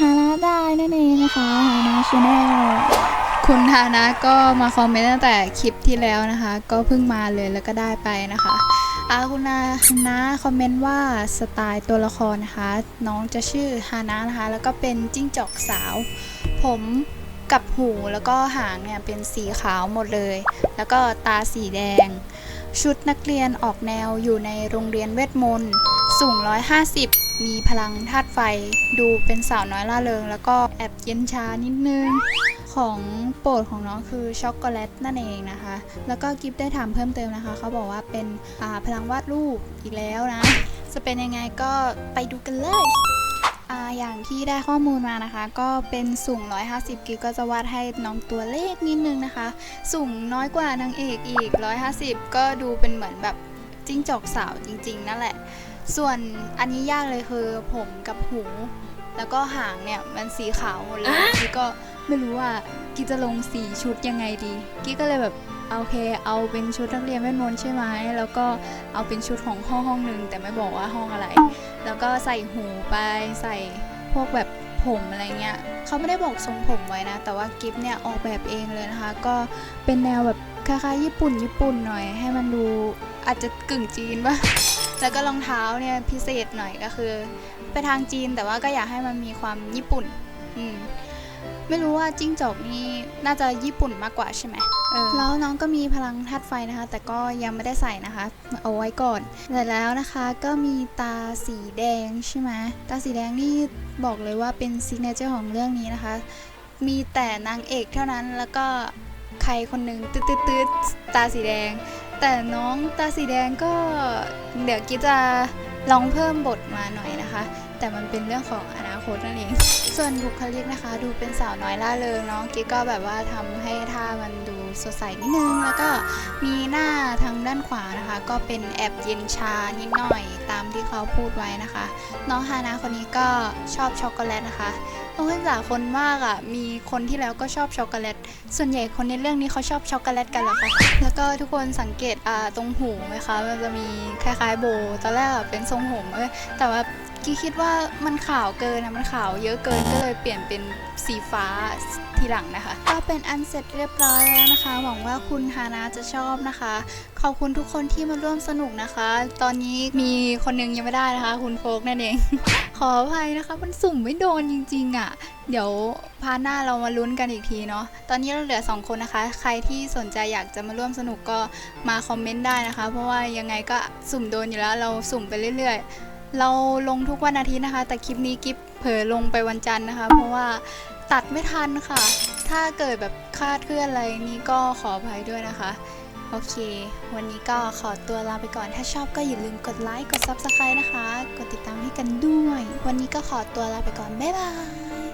ฮานะได้นั่นเองนะคะฮานะชาแนลคุณฮานะก็มาคอมเมนต์ตั้งแต่คลิปที่แล้วนะคะ ก็เพิ่งมาเลยแล้วก็ได้ไปนะคะอาคุณฮานะคอมเมนต์ว่าสไตล์ตัวละครนะคะ น้องจะชื่อฮานะนะคะ แล้วก็เป็นจิ้งจอกสาว ผมกับหูแล้วก็หางเนี่ยเป็นสีขาวหมดเลย แล้วก็ตาสีแดง ชุดนักเรียนออกแนวอยู่ในโรงเรียนเวทมนต์ สูง 150 มีพลังธาตุไฟ ดูเป็นสาวน้อยล่าเริง แล้วก็แอบเย็นชานิดนึง ของโปรดของน้องคือช็อกโกแลตนั่นเองนะคะ แล้วก็กิฟได้ถามเพิ่มเติมนะคะ เขาบอกว่าเป็นพลังวาดรูปอีกแล้วนะ จะเป็นยังไงก็ไปดูกันเลยอย่างที่ได้ข้อมูลมานะคะ ก็เป็นสูง 150 กิฟก็จะวาดให้น้องตัวเลขนิดนึงนะคะ สูงน้อยกว่านางเอกอีก 150 ก็ดูเป็นเหมือนแบบจิ้งจอกสาวจริง ๆ นั่นแหละ ส่วนอันนี้ยากเลยคือผมกับหู แล้วก็หางเนี่ยมันสีขาวหมดเลยกี้ก็ไม่รู้ว่ากี้จะลงสีชุดยังไงดีกี้ก็เลยแบบโอเค เอาเป็นชุดนักเรียนเวทมนต์ใช่ไหมแล้วก็เอาเป็นชุดของห้องห้องหนึ่งแต่ไม่บอกว่าห้องอะไร แล้วก็ใส่หูไปใส่พวกแบบผมอะไรเงี้ยเขาไม่ได้บอกทรงผมไว้นะ แต่ว่ากิฟเนี่ยออกแบบเองเลยนะคะ ก็เป็นแนวแบบคล้ายๆญี่ปุ่นญี่ปุ่นหน่อย ให้มันดูอาจจะกึ่งจีนปะ แล้วก็รองเท้าเนี่ยพิเศษหน่อยก็คือ ไปทางจีนแต่ว่าก็อยากให้มันมีความญี่ปุ่น อืมไม่รู้ว่าจิ้งจอกนี่น่าจะญี่ปุ่นมากกว่าใช่ไหมเออแล้วน้องก็มีพลังธาตุไฟนะคะ แต่ก็ยังไม่ได้ใส่นะคะ เอาไว้ก่อนเสร็จแล้วนะคะก็มีตาสีแดงใช่ไหมตาสีแดงนี่บอกเลยว่าเป็นซิกเนเจอร์ของเรื่องนี้นะคะ มีแต่นางเอกเท่านั้นแล้วก็ใครคนหนึ่งตืดตืดๆตาสีแดง แต่น้องตาสีแดงก็เดี๋ยวกิจะลองเพิ่มบทมาหน่อยนะคะ แต่มันเป็นเรื่องของอนาคตนั่นเอง ส่วนบุคลิกนะคะ ดูเป็นสาวน้อยล่าเริงเนาะกิ๊กก็แบบว่าทำให้ท่ามันดูสดใสนิดนึง แล้วก็มีหน้าทางด้านขวานะคะ ก็เป็นแอบเย็นชานิดหน่อยตามที่เขาพูดไว้นะคะ น้องฮานาคนนี้ก็ชอบช็อกโกแลตนะคะโอ้ยหลายคนมากอะ่ะ มีคนที่แล้วก็ชอบช็อกโกแลต ส่วนใหญ่คนในเรื่องนี้เขาชอบช็อกโกแลตกันเหรอคะ แล้วก็ทุกคนสังเกตอ่าตรงหูไหมคะ มันจะมีคล้ายๆโบ ตอนแรกอะเป็นทรงผมเอ้ย แต่ว่ากี้คิดว่ามันขาวเกินนะมันขาวเยอะเกินก็เลยเปลี่ยนเป็นสีฟ้าทีหลังนะคะ ก็เป็นอันเสร็จเรียบร้อยแล้วนะคะ หวังว่าคุณฮานาจะชอบนะคะ ขอบคุณทุกคนที่มาร่วมสนุกนะคะ ตอนนี้มีคนนึงยังไม่ได้นะคะ คุณโฟกนั่นเอง ขออภัยนะคะ มันสุ่มไม่โดนจริงๆอะเดี๋ยวพาหน้าเรามาลุ้นกันอีกทีเนาะ ตอนนี้เราเหลือ 2 คนนะคะ ใครที่สนใจอยากจะมาร่วมสนุกก็มาคอมเมนต์ได้นะคะ เพราะว่ายังไงก็สุ่มโดนอยู่แล้ว เราสุ่มไปเรื่อย ๆ เราลงทุกวันอาทิตย์นะคะ แต่คลิปนี้กิฟเผลอลงไปวันจันทร์นะคะ เพราะว่าตัดไม่ทันค่ะ ถ้าเกิดแบบคลาดเคลื่อนอะไรนี้ก็ขออภัยด้วยนะคะ โอเค วันนี้ก็ขอตัวลาไปก่อน ถ้าชอบก็อย่าลืมกดไลค์ กด Subscribe นะคะ กดติดตามให้กันด้วย วันนี้ก็ขอตัวลาไปก่อน บ๊ายบาย